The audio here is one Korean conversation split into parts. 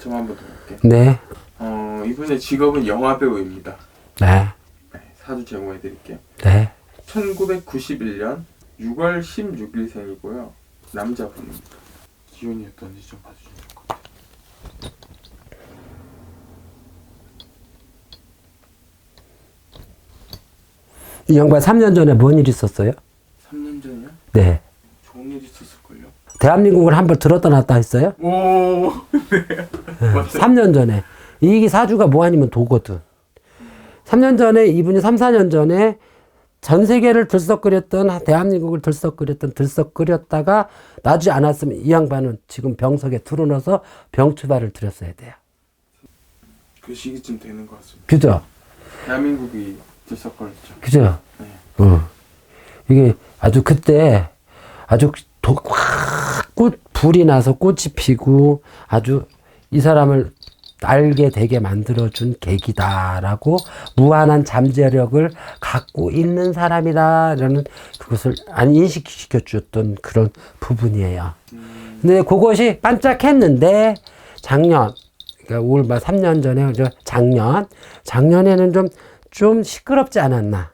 좀 한번 더 볼게요. 네. 어, 이분의 직업은 영화 배우입니다. 네. 네, 사주 제공해 드릴게요. 네. 1991년 6월 16일생이고요. 남자분입니다. 기운이 어떤지 좀 봐주시면 좋을 것 같아요. 이 양반 3년 전에 뭔 일 있었어요? 3년 전이요? 네. 있었을걸요? 대한민국을 한 번 들었다 놨다 했어요? 오, 네. 맞아요. 3년 전에. 이게 사주가 뭐 아니면 도거든. 3년 전에 이분이 3, 4년 전에 전 세계를 들썩거렸던 대한민국을 들썩거렸던 들썩거렸다가 놔주지 않았으면 이 양반은 지금 병석에 들어넣어서 병추발을 들였어야 돼요. 그 시기쯤 되는 것 같습니다. 그죠? 대한민국이 들썩거렸죠. 그죠? 네. 어. 이게 아주 그때 아주 꽃, 불이 나서 꽃이 피고 아주 이 사람을 알게 되게 만들어준 계기다라고 무한한 잠재력을 갖고 있는 사람이다라는 그것을 안 인식시켜 줬던 그런 부분이에요. 근데 그것이 반짝했는데 작년 그러니까 올 3년 전에 저 작년 작년에는 좀 좀 시끄럽지 않았나.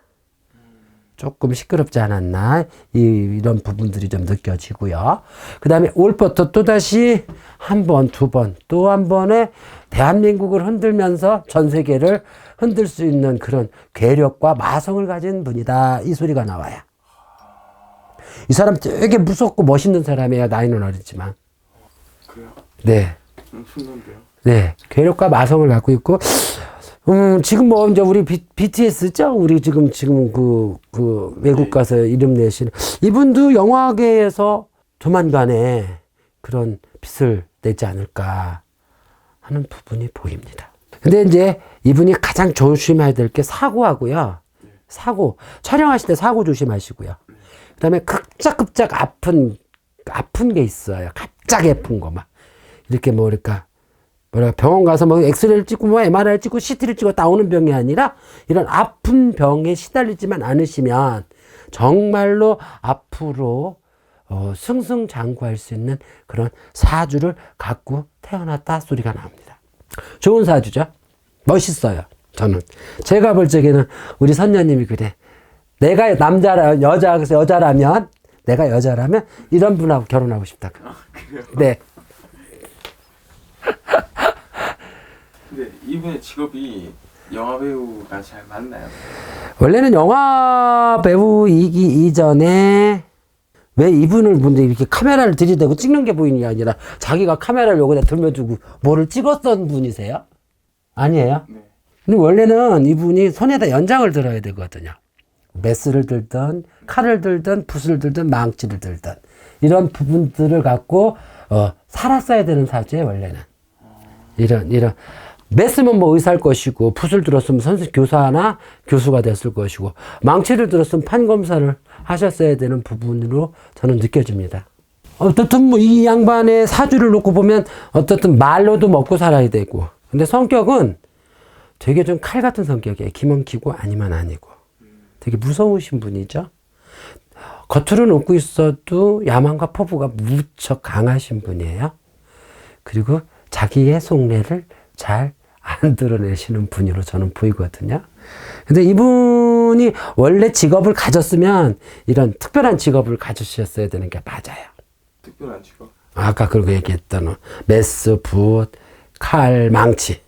조금 시끄럽지 않았나 이, 이런 부분들이 좀 느껴지고요. 그 다음에 올부터 또다시 한 번, 두 번, 또 한 번에 대한민국을 흔들면서 전 세계를 흔들 수 있는 그런 괴력과 마성을 가진 분이다. 이 소리가 나와요. 이 사람 되게 무섭고 멋있는 사람이에요. 나이는 어리지만. 그래요? 네. 엄청난데요? 네. 괴력과 마성을 갖고 있고, 음, 지금 뭐, 이제 우리 B, BTS죠? 우리 지금, 지금 그, 그, 외국 가서 이름 내신. 이분도 영화계에서 조만간에 그런 빛을 내지 않을까 하는 부분이 보입니다. 근데 이제 이분이 가장 조심해야 될 게 사고하고요. 사고. 촬영하실 때 사고 조심하시고요. 그 다음에 급작급작 아픈, 아픈 게 있어요. 갑자기 아픈 거 막. 이렇게 뭐, 그러니까, 병원 가서 뭐 엑스레이를 찍고 뭐 MRI를 찍고 CT를 찍고 나오는 병이 아니라 이런 아픈 병에 시달리지만 않으시면 정말로 앞으로 어, 승승장구할 수 있는 그런 사주를 갖고 태어났다 소리가 나옵니다. 좋은 사주죠? 멋있어요. 저는 제가 볼 적에는 우리 선녀님이 그래. 내가 남자라 여자 여자라면 내가 여자라면 이런 분하고 결혼하고 싶다. 네. 근데 이분의 직업이 영화 배우가 잘 맞나요? 원래는 영화 배우이기 이전에 왜 이분을 근데 이렇게 카메라를 들이대고 찍는 게 보이는 게 아니라 자기가 카메라를 여기다 들면두고 뭐를 찍었던 분이세요? 아니에요? 네. 근데 원래는 이분이 손에다 연장을 들어야 되거든요. 메스를 들든 칼을 들든 붓을 들든 망치를 들든 이런 부분들을 갖고 어, 살았어야 되는 사주예요 원래는. 이런 이런 메스면 뭐 의사일 것이고 붓을 들었으면 선생 교사나 교수가 됐을 것이고 망치를 들었으면 판검사를 하셨어야 되는 부분으로 저는 느껴집니다. 어떻든 뭐 이 양반의 사주를 놓고 보면 어떻든 말로도 먹고 살아야 되고 근데 성격은 되게 좀 칼 같은 성격이에요. 기면 기고 아니면 아니고 되게 무서우신 분이죠. 겉으로는 웃고 있어도 야망과 포부가 무척 강하신 분이에요. 그리고 자기의 속내를 잘 안 드러내시는 분으로 저는 보이거든요. 근데 이분이 원래 직업을 가졌으면 이런 특별한 직업을 가지셨어야 되는 게 맞아요. 특별한 직업? 아까 그거 얘기했던 메스, 붓, 칼, 망치.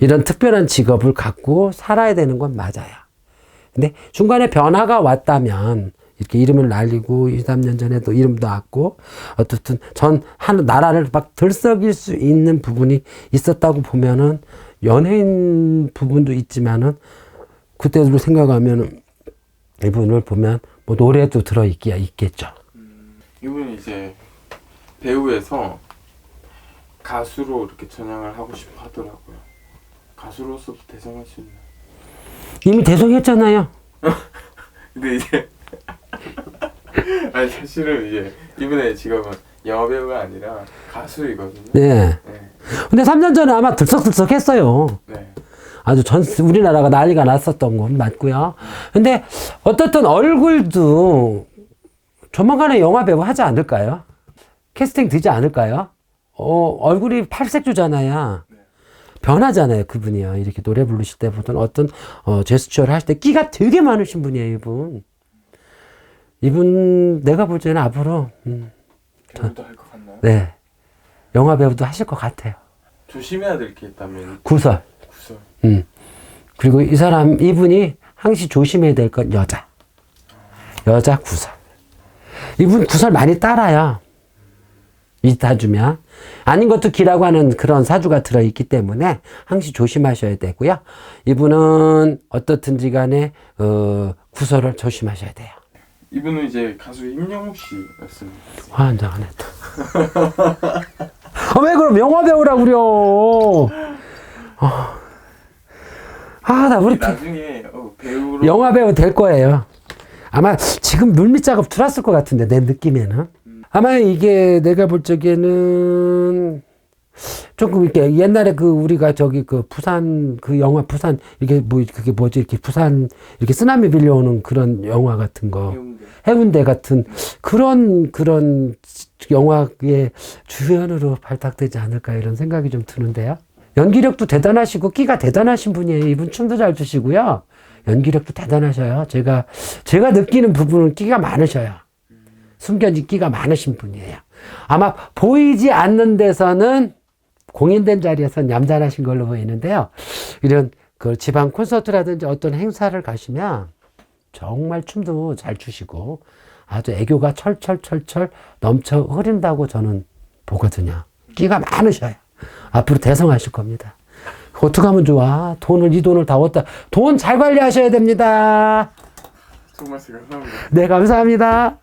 이런 특별한 직업을 갖고 살아야 되는 건 맞아요. 근데 중간에 변화가 왔다면 이렇게 이름을 날리고 2, 3년 전에도 이름도 왔고 어떻든 전 한 나라를 막 들썩일 수 있는 부분이 있었다고 보면은 연예인 부분도 있지만은 그때로 생각하면은 이분을 보면 뭐 노래도 들어 있기야 있겠죠. 이분이 이제 배우에서 가수로 이렇게 전향을 하고 싶어 하더라고요. 가수로서도 대성할 수 있는. 이미 대성했잖아요. 근데 이제 아니 사실은 이제 이분의 직업은 영화 배우가 아니라 가수이거든요. 네. 네. 근데 3년 전에 아마 들썩들썩 했어요. 네. 아주 전 우리나라가 난리가 났었던 건 맞고요. 근데 어떻든 얼굴도 조만간에 영화 배우 하지 않을까요? 캐스팅 되지 않을까요? 어, 얼굴이 팔색조잖아요. 네. 변하잖아요, 그분이요. 이렇게 노래 부르실 때 보던 어떤 어, 제스처를 하실 때 끼가 되게 많으신 분이에요, 이분. 이분 내가 볼 때는 앞으로 음, 배우도 할 것 같나요? 네 영화 배우도 하실 것 같아요. 조심해야 될 게 있다면 구설. 구설. 음. 그리고 이 사람 이분이 항시 조심해야 될 건 여자. 여자 구설. 이분 구설 많이 따라요. 이타 주면 아닌 것도 기라고 하는 그런 사주가 들어 있기 때문에 항시 조심하셔야 되고요. 이분은 어떻든지 간에 어, 구설을 조심하셔야 돼요. 이분은 이제 가수 임영웅 씨였습니다. 환장 안 했다. 아, 왜 그럼 영화 배우라고 그려? 어. 아, 나 우리 나중에 어, 배우로 영화 배우 될 거예요. 아마 지금 물밑 작업 들어왔을 것 같은데 내 느낌에는 아마 이게 내가 볼 적에는 조금 이렇게 옛날에 그 우리가 저기 그 부산 그 영화 부산 이게 뭐 그게 뭐지 이렇게 부산 이렇게 쓰나미 빌려오는 그런 영화 같은 거 해운대. 해운대 같은 그런 그런 영화의 주연으로 발탁되지 않을까 이런 생각이 좀 드는데요. 연기력도 대단하시고 끼가 대단하신 분이에요. 이분 춤도 잘 추시고요. 연기력도 대단하셔요. 제가 제가 느끼는 부분은 끼가 많으셔요. 숨겨진 끼가 많으신 분이에요. 아마 보이지 않는 데서는 공인된 자리에서 얌전하신 걸로 보이는데요. 이런 그 지방 콘서트라든지 어떤 행사를 가시면 정말 춤도 잘 추시고 아주 애교가 철철철철 넘쳐 흐른다고 저는 보거든요. 끼가 많으셔요. 앞으로 대성하실 겁니다. 어떻게 하면 좋아? 돈을 이 돈을 다 얻다. 돈 잘 관리하셔야 됩니다. 정말 감사합니다. 네, 감사합니다.